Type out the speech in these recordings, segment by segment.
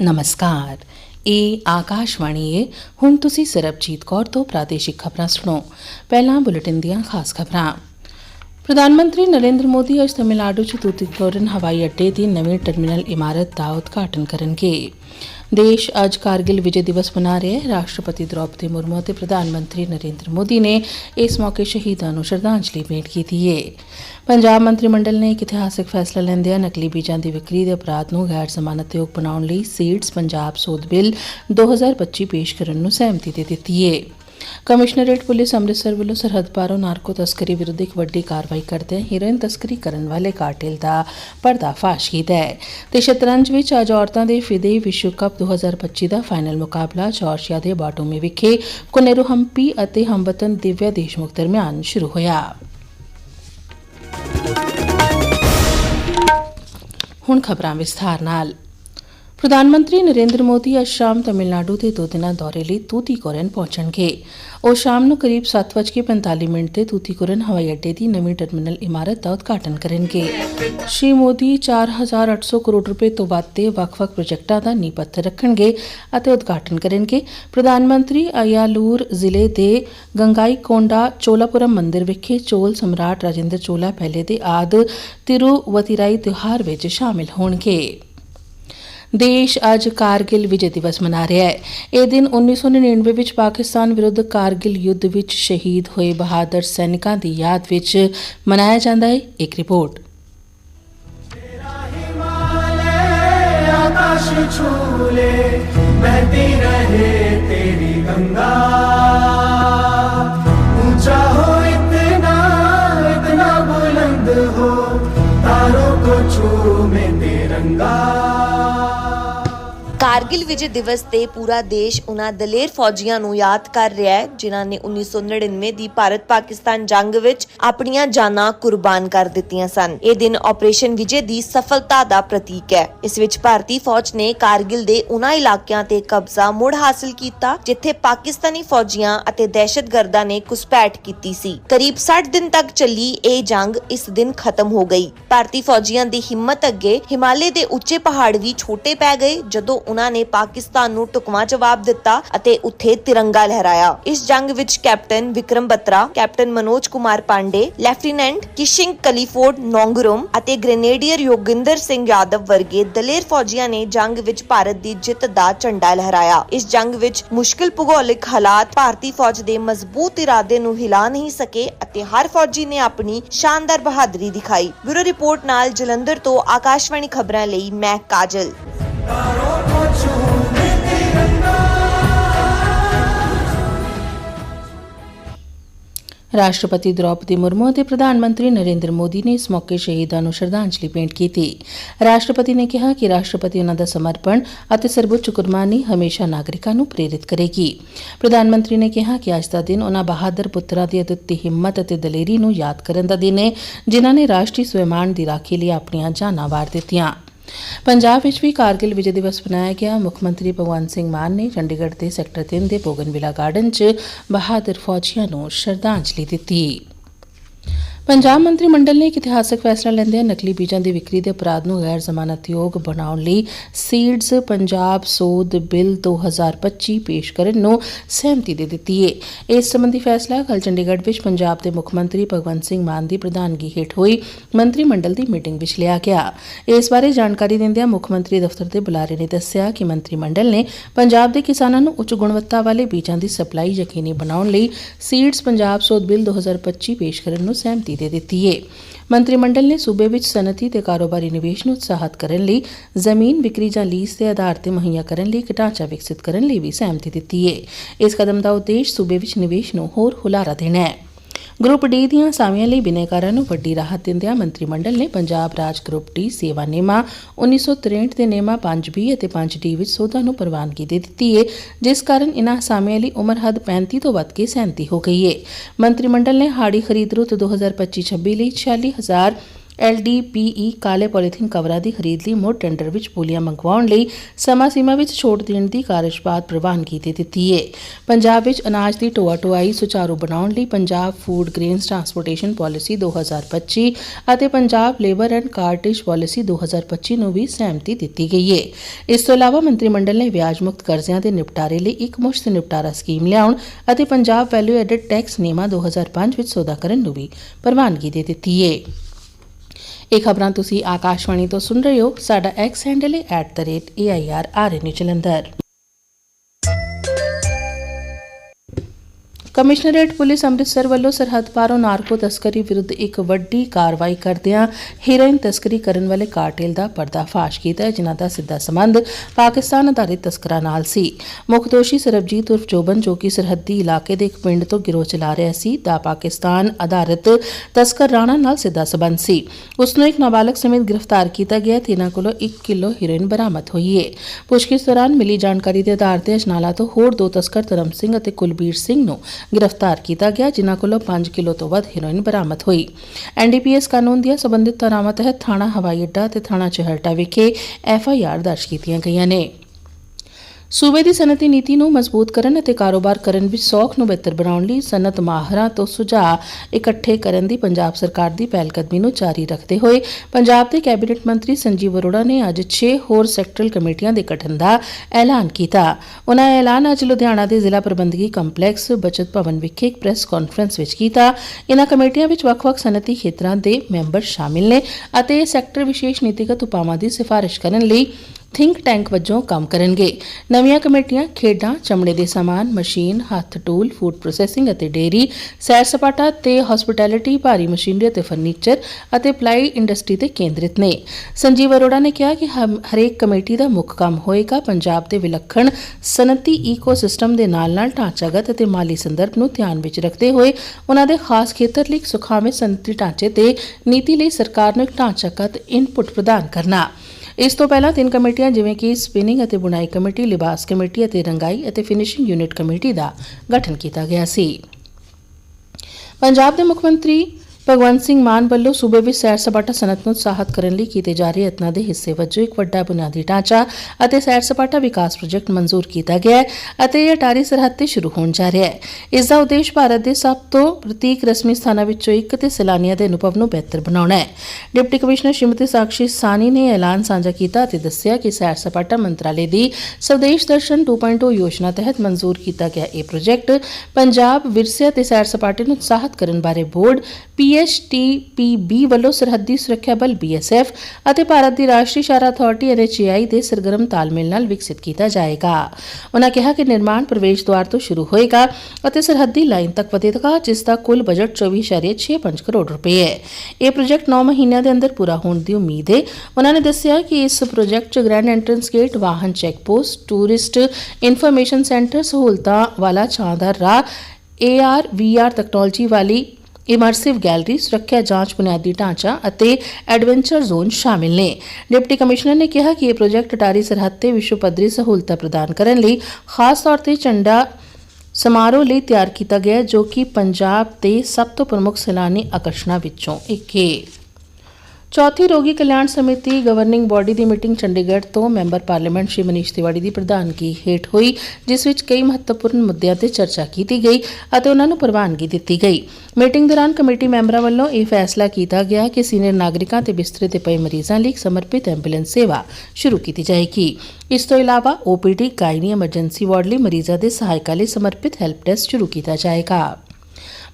ਨਮਸਕਾਰ ਇਹ ਆਕਾਸ਼ਵਾਣੀ ਹੈ ਹੁਣ ਤੁਸੀਂ ਸਰਬਜੀਤ ਕੌਰ ਤੋਂ ਪ੍ਰਾਦੇਸ਼ਿਕ ਖਬਰਾਂ ਸੁਣੋ ਪਹਿਲਾਂ ਬੁਲੇਟਿਨ ਦੀਆਂ ਖਾਸ ਖਬਰਾਂ ਪ੍ਰਧਾਨ ਮੰਤਰੀ ਨਰਿੰਦਰ ਮੋਦੀ ਅੱਜ ਤਮਿਲਨਾਡੂ ਚ ਤੂਤੀਕੋਰਨ ਹਵਾਈ ਅੱਡੇ ਦੀ ਨਵੀਂ ਟਰਮੀਨਲ ਇਮਾਰਤ ਦਾ ਉਦਘਾਟਨ ਕਰਨਗੇ ਦੇਸ਼ ਅੱਜ ਕਾਰਗਿਲ ਵਿਜੇ ਦਿਵਸ ਮਨਾ ਰਿਹਾ ਹੈ। ਰਾਸ਼ਟਰਪਤੀ ਦ੍ਰੌਪਦੀ ਮੁਰਮੂ ਅਤੇ ਪ੍ਰਧਾਨ ਮੰਤਰੀ ਨਰਿੰਦਰ ਮੋਦੀ ਨੇ ਇਸ ਮੌਕੇ ਸ਼ਹੀਦਾਂ ਨੂੰ ਸ਼ਰਧਾਂਜਲੀ ਭੇਂਟ ਕੀਤੀ ਹੈ। ਪੰਜਾਬ ਮੰਤਰੀ ਮੰਡਲ ਨੇ ਇੱਕ ਇਤਿਹਾਸਕ ਫੈਸਲਾ ਲੈਂਦਿਆਂ ਨਕਲੀ ਬੀਜਾਂ ਦੀ ਵਿਕਰੀ ਦੇ ਅਪਰਾਧ ਨੂੰ ਗੈਰ ਜ਼ਮਾਨਤਯੋਗ ਬਣਾਉਣ ਲਈ ਸੀਡਸ ਪੰਜਾਬ ਸੋਧ ਬਿੱਲ 2025 ਪੇਸ਼ ਕਰਨ ਨੂੰ ਸਹਿਮਤੀ ਦੇ ਦਿੱਤੀ ਹੈ। ਕਮਿਸ਼ਨਰੇਟ ਪੁਲਿਸ ਅੰਮ੍ਰਿਤਸਰ ਵੱਲੋਂ ਸਰਹੱਦ ਪਾਰੋਂ ਨਾਰਕੋ ਤਸਕਰੀ ਵਿਰੁੱਧ ਇੱਕ ਵੱਡੀ ਕਾਰਵਾਈ ਕਰਦੇ ਹੀਰੋਇਨ ਤਸਕਰੀ ਕਰਨ ਵਾਲੇ ਕਾਰਟੇਲ ਦਾ ਪਰਦਾਫਾਸ਼ ਕੀਤਾ ਹੈ। ਤੇ ਸ਼ਤਰੰਜ ਵਿੱਚ ਅੱਜ ਔਰਤਾਂ ਦੇ ਫਿਦੇ ਵਿਸ਼ਵ ਕੱਪ 2025 ਦਾ ਫਾਈਨਲ ਮੁਕਾਬਲਾ ਜਾਰਜੀਆ ਦੇ ਬਾਟੋਮੀ ਵਿਖੇ ਕੋਨੇਰੂ ਹੰਪੀ ਅਤੇ ਹਮਵਤਨ ਦਿਵਿਆ ਦੇਸ਼ਮੁਖ ਦਰਮਿਆਨ ਸ਼ੁਰੂ ਹੋਇਆ। ਹੁਣ ਖਬਰਾਂ ਵਿਸਥਾਰ ਨਾਲ। ਪ੍ਰਧਾਨ ਮੰਤਰੀ ਨਰਿੰਦਰ ਮੋਦੀ ਅੱਜ ਸ਼ਾਮ ਤਮਿਲਨਾਡੂ ਦੇ ਦੋ ਦਿਨਾਂ ਦੌਰੇ ਲਈ ਤੂਤੀਕੋਰਨ ਪਹੁੰਚਣਗੇ। ਉਹ ਸ਼ਾਮ ਨੂੰ ਕਰੀਬ 7:45 ਮਿੰਟ ਤੇ ਤੂਤੀਕੋਰਨ ਹਵਾਈ ਅੱਡੇ ਦੀ ਨਵੀਂ ਟਰਮੀਨਲ ਇਮਾਰਤ ਦਾ ਉਦਘਾਟਨ ਕਰਨਗੇ। ਸ਼੍ਰੀ ਮੋਦੀ 4800 ਕਰੋੜ ਰੁਪਏ ਤੋਂ ਵੱਧ ਦੇ ਵੱਖ-ਵੱਖ ਪ੍ਰੋਜੈਕਟਾਂ ਦਾ ਨੀਂਹ ਪੱਥਰ ਰੱਖਣਗੇ ਅਤੇ ਉਦਘਾਟਨ ਕਰਨਗੇ। ਪ੍ਰਧਾਨ ਮੰਤਰੀ ਅਯਾਲੂਰ ਜ਼ਿਲ੍ਹੇ ਦੇ ਗੰਗਾਈਕੋਂਡਾ ਚੋਲਾਪੁਰਮ ਮੰਦਿਰ ਵਿਖੇ ਚੋਲ ਸਮਰਾਟ ਰਾਜਿੰਦਰ ਚੋਲਾ ਪਹਿਲੇ ਦੇ ਆਦ ਤਿਰੂਵਤੀਰਾਈ ਤਿਉਹਾਰ ਵਿੱਚ ਸ਼ਾਮਿਲ ਹੋਣਗੇ। ਦੇਸ਼ ਅੱਜ ਕਾਰਗਿਲ ਵਿਜੇ ਦਿਵਸ ਮਨਾ ਰਿਹਾ ਹੈ। ਇਹ ਦਿਨ 1999 ਵਿੱਚ ਪਾਕਿਸਤਾਨ ਵਿਰੁੱਧ ਕਾਰਗਿਲ ਯੁੱਧ ਵਿੱਚ ਸ਼ਹੀਦ ਹੋਏ ਬਹਾਦਰ ਸੈਨਿਕਾਂ ਦੀ ਯਾਦ ਵਿੱਚ ਮਨਾਇਆ ਜਾਂਦਾ ਹੈ। ਇੱਕ ਰਿਪੋਰਟ। ਛੂਲੇ ਕਾਰਗਿਲ ਵਿਜੇ ਦਿਵਸ ਤੇ ਪੂਰਾ ਦੇਸ਼ ਉਹਨਾਂ ਦਲੇਰ ਫੌਜੀਆਂ ਨੂੰ ਯਾਦ ਕਰ ਰਿਹਾ ਹੈ, ਜਿਨ੍ਹਾਂ ਨੇ 1999 ਦੀ ਭਾਰਤ ਪਾਕਿਸਤਾਨ ਜੰਗ ਵਿੱਚ ਆਪਣੀਆਂ ਜਾਨਾਂ ਕੁਰਬਾਨ ਕਰ ਦਿੱਤੀਆਂ ਸਨ। ਇਹ ਦਿਨ ਆਪਰੇਸ਼ਨ ਵਿਜੇ ਦੀ ਸਫਲਤਾ ਦਾ ਪ੍ਰਤੀਕ ਹੈ। ਇਸ ਵਿੱਚ ਭਾਰਤੀ ਫੌਜ ਨੇ ਕਾਰਗਿਲ ਦੇ ਉਹਨਾਂ ਇਲਾਕਿਆਂ ਤੇ ਕਬਜ਼ਾ ਮੁੜ ਹਾਸਲ ਕੀਤਾ, ਜਿੱਥੇ ਪਾਕਿਸਤਾਨੀ ਫੌਜੀਆਂ ਅਤੇ ਦਹਿਸ਼ਤਗਰਦਾਂ ਨੇ ਘੁਸਪੈਠ ਕੀਤੀ ਸੀ। ਕਰੀਬ 60 ਦਿਨ ਤੱਕ ਚੱਲੀ ਇਹ ਜੰਗ ਇਸ ਦਿਨ ਖਤਮ ਹੋ ਗਈ। ਭਾਰਤੀ ਫੌਜੀਆਂ ਦੀ ਹਿੰਮਤ ਅੱਗੇ ਹਿਮਾਲੇ ਦੇ ਉੱਚੇ ਪਹਾੜ ਵੀ ਛੋਟੇ ਪੈ ਗਏ, ਜਦੋਂ ਉਹਨਾਂ ਨੇ ਪਾਕਿਸਤਾਨ ਨੂੰ ਟੁਕਮਾ ਜਵਾਬ ਦਿੱਤਾ ਅਤੇ ਉੱਥੇ ਤਿਰੰਗਾ ਲਹਿਰਾਇਆ। ਇਸ ਜੰਗ ਵਿੱਚ captain Vikram Batra, captain Manoj Kumar Pandey, lieutenant Keishing Clifford Nongrum ਅਤੇ ਗ੍ਰੇਨੇਡੀਅਰ ਯੋਗਿੰਦਰ ਸਿੰਘ ਯਾਦਵ ਵਰਗੇ ਦਲੇਰ ਫੌਜੀਆਂ ਨੇ ਜੰਗ ਵਿੱਚ ਭਾਰਤ ਦੀ ਜਿੱਤ ਦਾ ਝੰਡਾ ਲਹਿਰਾਇਆ। ਇਸ ਜੰਗ ਵਿੱਚ ਮੁਸ਼ਕਿਲ ਭੂਗੋਲਿਕ ਹਾਲਾਤ ਭਾਰਤੀ ਫੌਜ ਦੇ ਮਜ਼ਬੂਤ ਇਰਾਦੇ ਨੂੰ ਹਿਲਾ ਨਹੀਂ ਸਕੇ ਅਤੇ ਹਰ ਫੌਜੀ ਨੇ ਆਪਣੀ ਸ਼ਾਨਦਾਰ ਬਹਾਦਰੀ ਦਿਖਾਈ। ਬਿਊਰੋ ਰਿਪੋਰਟ ਨਾਲ ਜਲੰਧਰ ਤੋਂ ਆਕਾਸ਼ਵਾਣੀ ਖਬਰਾਂ ਲਈ ਮੈਂ ਕਾਜਲ। ਰਾਸ਼ਟਰਪਤੀ ਦ੍ਰੌਪਦੀ ਮੁਰਮੂ ਅਤੇ ਪ੍ਰਧਾਨ ਮੰਤਰੀ ਨਰਿੰਦਰ ਮੋਦੀ ਨੇ ਇਸ ਮੌਕੇ ਸ਼ਹੀਦਾਂ ਨੂੰ ਸ਼ਰਧਾਂਜਲੀ ਭੇਂਟ ਕੀਤੀ। ਰਾਸ਼ਟਰਪਤੀ ਨੇ ਕਿਹਾ ਕਿ ਰਾਸ਼ਟਰਪਤੀ ਉਹਨਾਂ ਦਾ ਸਮਰਪਣ ਅਤੇ ਸਰਵਉੱਚ ਕੁਰਬਾਨੀ ਹਮੇਸ਼ਾ ਨਾਗਰਿਕਾਂ ਨੂੰ ਪ੍ਰੇਰਿਤ ਕਰੇਗੀ। ਪ੍ਰਧਾਨ ਮੰਤਰੀ ਨੇ ਕਿਹਾ ਕਿ ਅੱਜ ਦਾ ਦਿਨ ਉਹਨਾਂ ਬਹਾਦਰ ਪੁੱਤਰਾਂ ਦੀ ਅਦੁੱਤੀ ਹਿੰਮਤ ਅਤੇ ਦਲੇਰੀ ਨੂੰ ਯਾਦ ਕਰਨ ਦਾ ਦਿਨ ਹੈ ਜਿਨ੍ਹਾਂ ਨੇ ਰਾਸ਼ਟਰੀ ਸਵੈਮਾਨ ਦੀ ਰਾਖੀ ਲਈ ਆਪਣੀਆਂ ਜਾਨਾਂ ਵਾਰ ਦਿੱਤੀਆਂ। ਪੰਜਾਬ ਵਿੱਚ ਵੀ ਕਾਰਗਿਲ ਵਿਜੇ ਦਿਵਸ ਮਨਾਇਆ ਗਿਆ। ਮੁੱਖ ਮੰਤਰੀ ਭਗਵੰਤ ਸਿੰਘ ਮਾਨ ਨੇ ਚੰਡੀਗੜ੍ਹ ਦੇ ਸੈਕਟਰ 3 ਦੇ ਬੋਗਨਵਿਲਾ ਗਾਰਡਨ 'ਚ ਬਹਾਦਰ ਫੌਜੀਆਂ ਨੂੰ ਸ਼ਰਧਾਂਜਲੀ ਦਿੱਤੀ। ਪੰਜਾਬ ਮੰਤਰੀ ਮੰਡਲ ਨੇ ਇੱਕ ਇਤਿਹਾਸਕ ਫੈਸਲਾ ਲੈਂਦਿਆਂ ਨਕਲੀ ਬੀਜਾਂ ਦੀ ਵਿਕਰੀ ਦੇ ਅਪਰਾਧ ਨੂੰ ਗੈਰ ਜ਼ਮਾਨਤਯੋਗ ਬਣਾਉਣ ਲਈ ਸੀਡਸ ਪੰਜਾਬ ਸੋਧ ਬਿੱਲ 2025 ਪੇਸ਼ ਕਰਨ ਨੂੰ ਸਹਿਮਤੀ ਦੇ ਦਿੱਤੀ ਹੈ ਇਸ ਸੰਬੰਧੀ ਫੈਸਲਾ ਕੱਲ ਚੰਡੀਗੜ੍ਹ ਵਿੱਚ ਪੰਜਾਬ ਦੇ ਮੁੱਖ ਮੰਤਰੀ ਭਗਵੰਤ ਸਿੰਘ ਮਾਨ ਦੀ ਪ੍ਰਧਾਨਗੀ ਹੇਠ ਹੋਈ, ਮੰਤਰੀ ਮੰਡਲ ਦੀ ਮੀਟਿੰਗ ਵਿੱਚ ਲਿਆ ਗਿਆ। ਇਸ ਬਾਰੇ ਜਾਣਕਾਰੀ ਦਿੰਦਿਆਂ ਮੁੱਖ ਮੰਤਰੀ ਦਫ਼ਤਰ ਦੇ ਬੁਲਾਰੇ ਨੇ ਦੱਸਿਆ ਕਿ ਮੰਤਰੀ ਮੰਡਲ ਨੇ ਪੰਜਾਬ ਦੇ ਕਿਸਾਨਾਂ ਨੂੰ ਉੱਚ ਗੁਣਵੱਤਾ ਵਾਲੇ ਬੀਜਾਂ ਦੀ ਸਪਲਾਈ ਯਕੀਨੀ ਬਣਾਉਣ ਲਈ ਸੀਡਸ ਪੰਜਾਬ ਸੋਧ ਬਿੱਲ 2025 ਪੇਸ਼ ਕਰਨ ਨੂੰ ਸਹਿਮਤੀ ਦੇ ਦਿੱਤੀ ਹੈ ਮੰਤਰੀ ਮੰਡਲ ਨੇ ਸੂਬੇ ਵਿੱਚ ਸਨਅਤੀ ਤੇ ਕਾਰੋਬਾਰੀ ਨਿਵੇਸ਼ ਨੂੰ ਉਤਸ਼ਾਹਤ ਕਰਨ ਲਈ, ਜ਼ਮੀਨ ਵਿਕਰੀ ਜਾਂ ਲੀਜ਼ ਦੇ ਆਧਾਰ ਤੇ ਮੁਹੱਈਆ ਕਰਨ ਲਈ ਇੱਕ ਢਾਂਚਾ ਵਿਕਸਿਤ ਕਰਨ ਲਈ ਵੀ ਸਹਿਮਤੀ ਦਿੱਤੀ ਏ। ਇਸ ਕਦਮ ਦਾ ਉਦੇਸ਼ ਸੂਬੇ ਵਿੱਚ ਨਿਵੇਸ਼ ਨੂੰ ਹੋਰ ਹੁਲਾਰਾ ਦੇਣਾ ਹੈ। ਗਰੁੱਪ ਡੀ ਦੀਆਂ ਸਾਮੀਆਂ ਲਈ ਬਿਨੈਕਾਰਾਂ ਨੂੰ ਵੱਡੀ ਰਾਹਤ ਦਿੰਦਿਆਂ ਮੰਤਰੀ ਮੰਡਲ ਨੇ ਪੰਜਾਬ ਰਾਜ ਗਰੁੱਪ ਡੀ ਸੇਵਾ ਨੇਮਾ 1963 ਦੇ ਨੇਮਾ 5B ਅਤੇ 5D ਵਿੱਚ ਸੋਧਾਂ ਨੂੰ ਪ੍ਰਵਾਨਗੀ ਦੇ ਦਿੱਤੀ ਹੈ ਜਿਸ ਕਾਰਨ ਇਨ੍ਹਾਂ ਸਾਮੀਆਂ ਲਈ ਉਮਰ ਹੱਦ 35 ਤੋਂ ਵੱਧ ਕੇ 37 ਹੋ ਗਈ ਹੈ ਮੰਤਰੀ ਮੰਡਲ ਨੇ ਹਾੜੀ ਖਰੀਦ ਰੁੱਤ 2025-26 ਲਈ 46000 ਐਲਡੀਪੀਈ ਕਾਲੇ ਪੋਲੀਥੀਨ ਕਵਰਾਂ ਦੀ ਖਰੀਦ ਲਈ ਮੁੜ ਟੈਂਡਰ ਵਿੱਚ ਬੋਲੀਆਂ ਮੰਗਵਾਉਣ ਲਈ ਸਮਾਂ ਸੀਮਾ ਵਿੱਚ ਛੋਟ ਦੇਣ ਦੀ ਕਾਰਜਪਾਤ ਪ੍ਰਵਾਨਗੀ ਦੇ ਦਿੱਤੀ ਹੈ ਪੰਜਾਬ ਵਿੱਚ ਅਨਾਜ ਦੀ ਢੋਆ ਢੁਆਈ ਸੁਚਾਰੂ ਬਣਾਉਣ ਲਈ Punjab food grains transportation policy 2025 ਅਤੇ Punjab labour and cartage policy 2025 ਨੂੰ ਵੀ ਸਹਿਮਤੀ ਦਿੱਤੀ ਗਈ ਹੈ ਇਸ ਤੋਂ ਇਲਾਵਾ ਮੰਤਰੀ ਮੰਡਲ ਨੇ ਵਿਆਜ ਮੁਕਤ ਕਰਜ਼ਿਆਂ ਦੇ ਨਿਪਟਾਰੇ ਲਈ ਇੱਕ ਮੁਸ਼ਤ ਨਿਪਟਾਰਾ ਸਕੀਮ ਲਿਆਉਣ ਅਤੇ ਪੰਜਾਬ ਵੈਲਿਊ ਐਡਡ ਟੈਕਸ ਨਿਯਮਾਂ 2005 ਵਿੱਚ ਸੋਧਾ ਕਰਨ ਨੂੰ ਵੀ ਪ੍ਰਵਾਨਗੀ ਦੇ ਦਿੱਤੀ ਹੈ ਇਹ ਖਬਰਾਂ ਤੁਸੀਂ ਆਕਾਸ਼ਵਾਣੀ ਤੋਂ ਸੁਣ ਰਹੇ ਹੋ। ਸਾਡਾ ਐਕਸ ਹੈਂਡਲ ਹੈ @airrnu Jalandhar. Commissionerate police Amritsar ਵੱਲੋਂ ਸਰਹੱਦ ਪਾਰੋਂ ਨਾਰਕੋ ਤਸਕਰੀ ਵਿਰੁੱਧ ਇੱਕ ਵੱਡੀ ਕਾਰਵਾਈ ਕਰਦਿਆਂ ਹੀਰੋਇਨ ਤਸਕਰੀ ਕਰਨ ਵਾਲੇ ਕਾਰਟੇਲ ਦਾ ਪਰਦਾਫਾਸ਼ ਕੀਤਾ ਜਿਨ੍ਹਾਂ ਦਾ ਸਿੱਧਾ ਸੰਬੰਧ ਪਾਕਿਸਤਾਨ ਆਧਾਰਿਤ ਤਸਕਰਾਂ ਨਾਲ ਸੀ। ਮੁੱਖ ਦੋਸ਼ੀ ਸਰਬਜੀਤ ਉਰਫ ਜੋਬਨ, ਜੋ ਕਿ ਸਰਹੱਦੀ ਇਲਾਕੇ ਦੇ ਇੱਕ ਪਿੰਡ ਤੋਂ ਗਿਰੋਹ ਚਲਾ ਰਿਹਾ ਸੀ, ਦਾ ਪਾਕਿਸਤਾਨ ਆਧਾਰਿਤ ਤਸਕਰ ਰਾਣਾ ਨਾਲ ਸਿੱਧਾ ਸੰਬੰਧ ਸੀ। ਉਸ ਨੂੰ ਇੱਕ ਨਾਬਾਲਗ ਸਮੇਤ ਗ੍ਰਿਫਤਾਰ ਕੀਤਾ ਗਿਆ ਤੇ ਇਹਨਾਂ ਕੋਲੋਂ 1 ਕਿਲੋ ਹੀਰੋਇਨ ਬਰਾਮਦ ਹੋਈ ਹੈ। ਪੁੱਛਗਿੱਛ ਦੌਰਾਨ ਮਿਲੀ ਜਾਣਕਾਰੀ ਦੇ ਆਧਾਰ ਤੇ ਅਜਨਾਲਾ ਤੋਂ ਹੋਰ ਦੋ ਤਸਕਰ ਧਰਮ ਸਿੰਘ ਅਤੇ ਕੁਲਬੀਰ ਸਿੰਘ ਨੂੰ ਗ੍ਰਿਫਤਾਰ ਕੀਤਾ ਗਿਆ, ਜਿਨ੍ਹਾਂ ਕੋਲੋਂ 5 ਕਿਲੋ ਤੋਂ ਵੱਧ ਹੀਰੋਇਨ ਬਰਾਮਦ ਹੋਈ। ਐਨਡੀਪੀਐਸ ਕਾਨੂੰਨ ਦੀਆਂ ਸਬੰਧਿਤ ਧਾਰਾਵਾਂ ਤਹਿਤ ਥਾਣਾ ਹਵਾਈ ਅੱਡਾ ਤੇ ਥਾਣਾ ਚਹਲਟਾ ਵਿਖੇ ਐਫਆਈਆਰ ਦਰਜ ਕੀਤੀਆਂ ਗਈਆਂ ਨੇ। ਸੂਬੇ ਦੀ ਸਨਅਤੀ ਨੀਤੀ ਨੂੰ ਮਜ਼ਬੂਤ ਕਰਨ ਅਤੇ ਕਾਰੋਬਾਰ ਕਰਨ ਵਿੱਚ ਸੌਖ ਨੂੰ ਬਿਹਤਰ ਬਣਾਉਣ ਲਈ ਸਨਅਤ ਮਾਹਰਾਂ ਤੋਂ ਸੁਝਾਅ ਇਕੱਠੇ ਕਰਨ ਦੀ ਪੰਜਾਬ ਸਰਕਾਰ ਦੀ ਪਹਿਲਕਦਮੀ ਨੂੰ ਜਾਰੀ ਰੱਖਦੇ ਹੋਏ ਪੰਜਾਬ ਦੇ ਕੈਬਨਿਟ ਮੰਤਰੀ ਸੰਜੀਵ ਅਰੋੜਾ ਨੇ ਅੱਜ 6 ਹੋਰ ਸੈਕਟਰਲ ਕਮੇਟੀਆਂ ਦੇ ਗਠਨ ਦਾ ਐਲਾਨ ਕੀਤਾ। ਉਹਨਾਂ ਐਲਾਨ ਅੱਜ ਲੁਧਿਆਣਾ ਦੇ ਜ਼ਿਲ੍ਹਾ ਪ੍ਰਬੰਧਕੀ ਕੰਪਲੈਕਸ ਬਚਤ ਭਵਨ ਵਿਖੇ ਇੱਕ ਪ੍ਰੈਸ ਕਾਨਫਰੰਸ ਵਿੱਚ ਕੀਤਾ। ਇਹਨਾਂ ਕਮੇਟੀਆਂ ਵਿੱਚ ਵੱਖ-ਵੱਖ ਸਨਅਤੀ ਖੇਤਰਾਂ ਦੇ ਮੈਂਬਰ ਸ਼ਾਮਿਲ ਨੇ ਅਤੇ ਸੈਕਟਰ ਵਿਸ਼ੇਸ਼ ਨੀਤੀਗਤ ਉਪਾਵਾਂ ਦੀ ਸਿਫਾਰਿਸ਼ ਕਰਨ ਲਈ ਥਿੰਕ ਟੈਂਕ ਵਜੋਂ ਕੰਮ ਕਰਨਗੇ। ਨਵੀਆਂ ਕਮੇਟੀਆਂ, ਖੇਡਾਂ, ਚਮੜੇ ਦੇ ਸਾਮਾਨ, ਮਸ਼ੀਨ, ਹੱਥ ਟੂਲ ਫੂਡ ਪ੍ਰੋਸੈਸਿੰਗ ਅਤੇ ਡੇਅਰੀ, ਸੈਰ ਸਪਾਟਾ ਤੇ ਹਸਪਿਟੈਲਿਟੀ ਭਾਰੀ ਮਸ਼ੀਨਰੀ ਅਤੇ ਫਰਨੀਚਰ ਅਤੇ ਪਲਾਈ ਇੰਡਸਟਰੀ ਤੇ ਕੇਂਦਰਿਤ ਨੇ। ਸੰਜੀਵ ਅਰੋੜਾ ਨੇ ਕਿਹਾ ਕਿ ਹਰੇਕ ਕਮੇਟੀ ਦਾ ਮੁੱਖ ਕੰਮ ਹੋਏਗਾ ਪੰਜਾਬ ਦੇ ਵਿਲੱਖਣ ਸਨਅਤੀ ਈਕੋਸਿਸਟਮ ਦੇ ਨਾਲ-ਨਾਲ ਢਾਂਚਾਗਤ ਅਤੇ ਮਾਲੀ ਸੰਦਰਭ ਨੂੰ ਧਿਆਨ ਵਿੱਚ ਰੱਖਦੇ ਹੋਏ ਉਹਨਾਂ ਦੇ ਖਾਸ ਖੇਤਰ ਲਈ ਇੱਕ ਸੁਖਾਵੇਂ ਸਨਅਤੀ ਢਾਂਚੇ ਤੇ ਨੀਤੀ ਲਈ ਸਰਕਾਰ ਨੂੰ ਇੱਕ ਢਾਂਚਾਗਤ ਇਨਪੁਟ ਪ੍ਰਦਾਨ ਕਰਨਾ। ਇਸ ਤੋਂ ਪਹਿਲਾਂ ਤਿੰਨ ਕਮੇਟੀਆਂ ਜਿਵੇਂ ਕਿ ਸਪਿਨਿੰਗ ਅਤੇ ਬੁਣਾਈ ਕਮੇਟੀ, ਲਿਬਾਸ ਕਮੇਟੀ ਅਤੇ ਰੰਗਾਈ ਅਤੇ ਫਿਨਿਸ਼ਿੰਗ ਯੂਨਿਟ ਕਮੇਟੀ ਦਾ ਗਠਨ ਕੀਤਾ ਗਿਆ ਸੀ। ਪੰਜਾਬ ਦੇ ਮੁੱਖ ਮੰਤਰੀ ਭਗਵੰਤ ਸਿੰਘ ਮਾਨ ਵੱਲੋਂ ਸੂਬੇ ਵਿੱਚ ਸੈਰ ਸਪਾਟਾ ਸਨਅਤ ਨੂੰ ਉਤਸ਼ਾਹਤ ਕਰਨ ਲਈ ਕੀਤੇ ਜਾ ਰਹੇ ਯਤਨਾਂ ਦੇ ਹਿੱਸੇ ਵਜੋਂ ਇੱਕ ਵੱਡਾ ਬੁਨਿਆਦੀ ਢਾਂਚਾ ਅਤੇ ਸੈਰ ਸਪਾਟਾ ਵਿਕਾਸ ਪ੍ਰੋਜੈਕਟ ਮਨਜ਼ੂਰ ਕੀਤਾ ਗਿਆ ਹੈ ਅਤੇ ਇਹ ਅਟਾਰੀ ਸਰਹੱਦ ਤੇ ਸ਼ੁਰੂ ਹੋਣ ਜਾ ਰਿਹਾ ਹੈ। ਇਸ ਦਾ ਉਦੇਸ਼ ਭਾਰਤ ਦੇ ਸਭ ਤੋਂ ਪ੍ਰਤੀਕ ਰਸਮੀ ਸਥਾਨਾਂ ਵਿੱਚੋਂ ਇੱਕ ਤੇ ਸੈਲਾਨੀਆਂ ਦੇ ਅਨੁਭਵ ਨੂੰ ਬਿਹਤਰ ਬਣਾਉਣਾ ਹੈ। ਡਿਪਟੀ ਕਮਿਸ਼ਨਰ ਸ਼੍ਰੀਮਤੀ ਸਾਕਸ਼ੀ ਸਾਨੀ ਨੇ ਐਲਾਨ ਸਾਂਝਾ ਕੀਤਾ ਅਤੇ ਦੱਸਿਆ ਕਿ ਸੈਰ ਸਪਾਟਾ ਮੰਤਰਾਲੇ ਦੀ ਸਵਦੇਸ਼ ਦਰਸ਼ਨ 2.0 ਯੋਜਨਾ ਤਹਿਤ ਮਨਜ਼ੂਰ ਕੀਤਾ ਗਿਆ ਇਹ ਪ੍ਰੋਜੈਕਟ ਪੰਜਾਬ ਵਿਰਸੇ ਅਤੇ ਸੈਰ ਸਪਾਟੇ ਨੂੰ ਉਤਸ਼ਾਹਤ ਕਰਨ ਬਾਰੇ ਬੋਰਡ, ਪੀ ਪੀਐਚਟੀਪੀਬੀ ਵੱਲੋਂ ਸਰਹੱਦੀ ਸੁਰੱਖਿਆ ਬਲ ਬੀਐਸਐਫ ਅਤੇ ਭਾਰਤ ਦੀ ਰਾਸ਼ਟਰੀ ਸ਼ਾਰਾ ਅਥਾਰਟੀ ਐਨਐਚਏਆਈ ਦੇ ਸਰਗਰਮ ਤਾਲਮੇਲ ਨਾਲ ਵਿਕਸਿਤ ਕੀਤਾ ਜਾਏਗਾ। ਉਹਨਾਂ ਕਿਹਾ ਕਿ ਨਿਰਮਾਣ ਪ੍ਰਵੇਸ਼ ਦੁਆਰ ਤੋਂ ਸ਼ੁਰੂ ਹੋਏਗਾ ਅਤੇ ਸਰਹੱਦੀ ਲਾਈਨ ਤੱਕ ਵਧੇਗਾ, ਜਿਸ ਦਾ ਕੁੱਲ ਬਜਟ 24.65 ਕਰੋੜ ਰੁਪਏ ਹੈ। ਇਹ ਪ੍ਰੋਜੈਕਟ 9 ਮਹੀਨਿਆਂ ਦੇ ਅੰਦਰ ਪੂਰਾ ਹੋਣ ਦੀ ਉਮੀਦ ਹੈ। ਉਹਨਾਂ ਨੇ ਦੱਸਿਆ ਕਿ ਇਸ ਪ੍ਰੋਜੈਕਟ 'ਚ ਗ੍ਰੈਂਡ ਐਂਟਰੈਂਸ ਗੇਟ ਵਾਹਨ check post tourist information centre, ਸਹੂਲਤਾਂ ਵਾਲਾ ਛਾਂ ਦਾ ਰਾਹ AR VR ਤਕਨਾਲੋਜੀ ਵਾਲੀ ਇਮਰਸਿਵ ਗੈਲਰੀ, ਸੁਰੱਖਿਆ ਜਾਂਚ, ਬੁਨਿਆਦੀ ਢਾਂਚਾ ਅਤੇ ਐਡਵੈਂਚਰ ਜ਼ੋਨ ਸ਼ਾਮਿਲ ਨੇ। ਡਿਪਟੀ ਕਮਿਸ਼ਨਰ ਨੇ ਕਿਹਾ ਕਿ ਇਹ ਪ੍ਰੋਜੈਕਟ ਅਟਾਰੀ ਸਰਹੱਦ ਤੇ ਵਿਸ਼ਵ ਪੱਧਰੀ ਸਹੂਲਤਾਂ ਪ੍ਰਦਾਨ ਕਰਨ ਲਈ ਖਾਸ ਤੌਰ ਤੇ ਝੰਡਾ ਸਮਾਰੋਹ ਲਈ ਤਿਆਰ ਕੀਤਾ ਗਿਆ ਜੋ ਕਿ ਪੰਜਾਬ ਦੇ ਸਭ ਤੋਂ ਪ੍ਰਮੁੱਖ ਸੈਲਾਨੀ ਆਕਰਸ਼ਣਾਂ ਵਿੱਚੋਂ ਇੱਕ ਹੈ ਚੌਥੀ ਰੋਗੀ ਕਲਿਆਣ ਸਮਿਤੀ ਗਵਰਨਿੰਗ ਬਾਡੀ ਦੀ ਮੀਟਿੰਗ ਚੰਡੀਗੜ੍ਹ ਤੋਂ ਮੈਂਬਰ ਪਾਰਲੀਮੈਂਟ ਸ਼੍ਰੀ ਮਨੀਸ਼ ਤਿਵਾੜੀ ਦੀ ਪ੍ਰਧਾਨਗੀ ਹੇਠ ਹੋਈ, ਜਿਸ ਵਿੱਚ ਕਈ ਮਹੱਤਵਪੂਰਨ ਮੁੱਦਿਆਂ ਤੇ ਚਰਚਾ ਕੀਤੀ ਗਈ ਅਤੇ ਉਹਨਾਂ ਨੂੰ ਪ੍ਰਵਾਨਗੀ ਦਿੱਤੀ ਗਈ। ਮੀਟਿੰਗ ਦੌਰਾਨ ਕਮੇਟੀ ਮੈਂਬਰਾਂ ਵੱਲੋਂ ਇਹ ਫੈਸਲਾ ਕੀਤਾ ਗਿਆ ਕਿ ਸੀਨੀਅਰ ਨਾਗਰਿਕਾਂ ਤੇ ਬਿਸਤਰੇ ਤੇ ਪਏ ਮਰੀਜ਼ਾਂ ਲਈ ਸਮਰਪਿਤ ਐਂਬੂਲੈਂਸ ਸੇਵਾ ਸ਼ੁਰੂ ਕੀਤੀ ਜਾਏਗੀ। ਇਸ ਤੋਂ ਇਲਾਵਾ ਓਪੀਡੀ ਗਾਇਨੀ ਐਮਰਜੈਂਸੀ ਵਾਰਡ ਲਈ ਮਰੀਜ਼ਾਂ ਦੇ ਸਹਾਇਕਾਂ ਲਈ ਸਮਰਪਿਤ ਹੈਲਪ ਡੈਸਕ ਸ਼ੁਰੂ ਕੀਤਾ ਜਾਏਗਾ।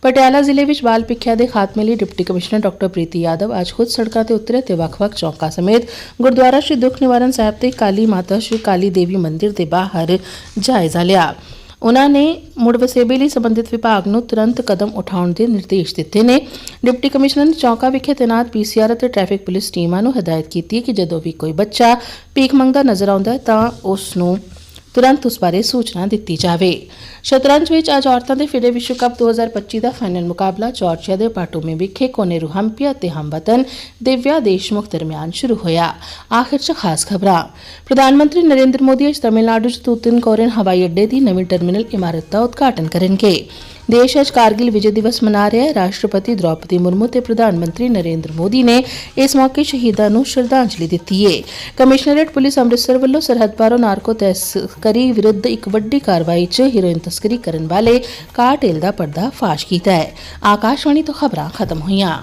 ਪਟਿਆਲਾ ਜ਼ਿਲ੍ਹੇ ਵਿੱਚ ਬਾਲ ਪ੍ਰੀਖਿਆ ਦੇ ਖਾਤਮੇ ਲਈ deputy commissioner doctor Preeti Yadav ਅੱਜ ਖੁਦ ਸੜਕਾਂ ਤੇ ਉਤਰੇ ਤੇ ਵੱਖ-ਵੱਖ ਚੌਕਾਂ ਸਮੇਤ ਗੁਰਦੁਆਰਾ ਸ਼੍ਰੀ ਦੁੱਖ ਨਿਵਾਰਨ ਸਾਹਿਬ ਤੇ ਕਾਲੀ ਮਾਤਾ ਸ਼੍ਰੀ ਕਾਲੀ ਦੇਵੀ ਮੰਦਿਰ ਦੇ ਬਾਹਰ ਜਾਇਜ਼ਾ ਲਿਆ। ਉਹਨਾਂ ਨੇ ਮੁੜ ਵਸੇਬੇ ਲਈ ਸੰਬੰਧਿਤ ਵਿਭਾਗ ਨੂੰ ਤੁਰੰਤ ਕਦਮ ਉਠਾਉਣ ਦੇ ਨਿਰਦੇਸ਼ ਦਿੱਤੇ ਨੇ। ਡਿਪਟੀ ਕਮਿਸ਼ਨਰ ਨੇ ਚੌਂਕਾ ਵਿਖੇ ਤੈਨਾਤ ਪੀਸੀਆਰ ਅਤੇ ਟ੍ਰੈਫਿਕ ਪੁਲਿਸ ਟੀਮਾਂ ਨੂੰ ਹਦਾਇਤ ਕੀਤੀ ਕਿ ਜਦੋਂ ਵੀ ਕੋਈ ਬੱਚਾ ਭੀਖ ਮੰਗਦਾ ਨਜ਼ਰ ਆਉਂਦਾ ਹੈ ਤਾਂ ਉਸ ਨੂੰ ਤੁਰੰਤ ਉਸ ਬਾਰੇ ਸੂਚਨਾ ਦਿੱਤੀ ਜਾਵੇ। ਸ਼ਤਰੰਜ ਵਿੱਚ ਅੱਜ ਔਰਤਾਂ ਦੇ ਫਿਡੇ ਵਿਸ਼ਵ ਕੱਪ 2025 ਦਾ ਫਾਈਨਲ ਮੁਕਾਬਲਾ ਜਾਰਜੀਆ ਦੇ ਪਾਟੋਮੇ ਵਿਖੇ ਕੋਨੇ ਹੰਪੀਆ ਤੇ ਹਮਵਤਨ ਦਿਵਿਆ ਦੇਸ਼ਮੁਖ ਦਰਮਿਆਨ ਸ਼ੁਰੂ ਹੋਇਆ। ਆਖਿਰ 'ਚ ਖਾਸ ਖਬਰਾਂ। ਪ੍ਰਧਾਨ ਮੰਤਰੀ ਨਰਿੰਦਰ ਮੋਦੀ ਅੱਜ ਤਮਿਲਨਾਡੂ 'ਚ ਤੂਤਨ ਕੋਰਨ ਹਵਾਈ ਅੱਡੇ ਦੀ ਨਵੀਂ ਟਰਮੀਨਲ ਇਮਾਰਤ ਦਾ ਉਦਘਾਟਨ ਕਰਨਗੇ। ਦੇਸ਼ ਅੱਜ ਕਾਰਗਿਲ ਵਿਜੇ ਦਿਵਸ ਮਨਾ ਰਿਹਾ ਹੈ। ਰਾਸ਼ਟਰਪਤੀ ਦ੍ਰੌਪਦੀ ਮੁਰਮੂ ਤੇ ਪ੍ਰਧਾਨ ਮੰਤਰੀ ਨਰਿੰਦਰ ਮੋਦੀ ਨੇ ਇਸ ਮੌਕੇ ਸ਼ਹੀਦਾਂ ਨੂੰ ਸ਼ਰਧਾਂਜਲੀ ਦਿੱਤੀ ਹੈ ਕਮਿਸ਼ਨਰੇਟ ਪੁਲਿਸ ਅੰਮ੍ਰਿਤਸਰ ਵੱਲੋਂ ਸਰਹੱਦ ਪਾਰੋਂ ਨਾਰਕੋ ਤਸਕਰੀ ਵਿਰੁੱਧ ਇੱਕ ਵੱਡੀ ਕਾਰਵਾਈ 'ਚ ਹੀਰੋਇਨ ਤਸਕਰੀ ਕਰਨ ਵਾਲੇ ਕਾਰਟੇਲ ਦਾ ਪਰਦਾ ਫਾਸ਼ ਕੀਤਾ ਹੈ। ਆਕਾਸ਼ਵਾਣੀ ਤੋਂ ਖਬਰਾਂ ਖਤਮ ਹੋਈਆਂ।